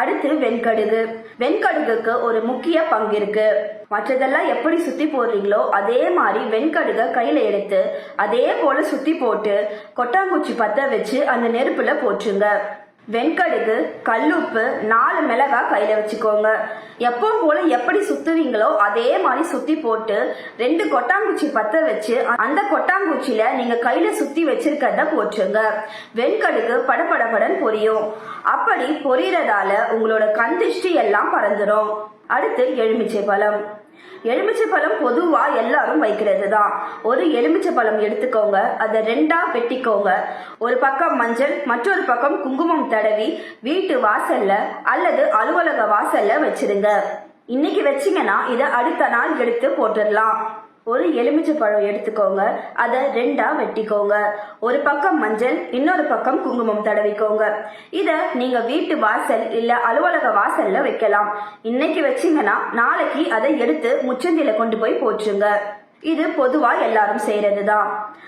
அடுத்து வெண்கடுகு. வெண்கடுகுக்கு ஒரு முக்கிய பங்கு இருக்கு மற்றதெல்லாம் எப்படி சுத்தி போடுறீங்களோ அதே மாதிரி வெண்கடுகை கையில எடுத்து அதே போல சுத்தி போட்டு கொட்டாங்குச்சி பத்த வச்சு அந்த நெருப்புல போட்டுருங்க வெண்கடுகு கல்லுப்பு நாலு மிளகாய் கையில வச்சுக்கோங்க. எப்போ போல எப்படி சுத்துவீங்களோ அதே மாதிரி சுத்தி போட்டு ரெண்டு கொட்டாங்குச்சி பத்த வச்சு அந்த கொட்டாங்குச்சியில நீங்க கையில சுத்தி வச்சிருக்கிறத போட்டுருங்க வெண்கடுகு படபடபடன் பொரியும். அப்படி பொரியறதால உங்களோட கண் திருஷ்டி எல்லாம் பறந்துடும் அடுத்து எலுமிச்சை பழம். எலுமிச்சை பழம் பொதுவாக எல்லாரும் வைக்கிறது தான் ஒரு எலுமிச்சை பழம் எடுத்துக்கோங்க அதை ரெண்டா வெட்டிக்கோங்க. ஒரு பக்கம் மஞ்சள் மற்றொரு பக்கம் குங்குமம் தடவி வீட்டு வாசல்ல அல்லது அலுவலக வாசல்ல வச்சிருங்க. இன்னைக்கு வச்சீங்கன்னா இதை அடுத்த நாள் எடுத்து போட்டுடலாம். ஒரு எலுமிச்சை பழம் எடுத்துக்கோங்க. அதை ரெண்டா வெட்டிக்கோங்க. ஒரு பக்கம் மஞ்சள் இன்னொரு பக்கம் குங்குமம் தடவிக்கோங்க. இத நீங்க வீட்டு வாசல் இல்ல அலுவலக வாசல்ல வைக்கலாம். இன்னைக்கு வச்சீங்கன்னா நாளைக்கு அதை எடுத்து முச்சந்தில கொண்டு போய் போற்றுங்க. இது பொதுவா எல்லாரும் செய்யறதுதான்.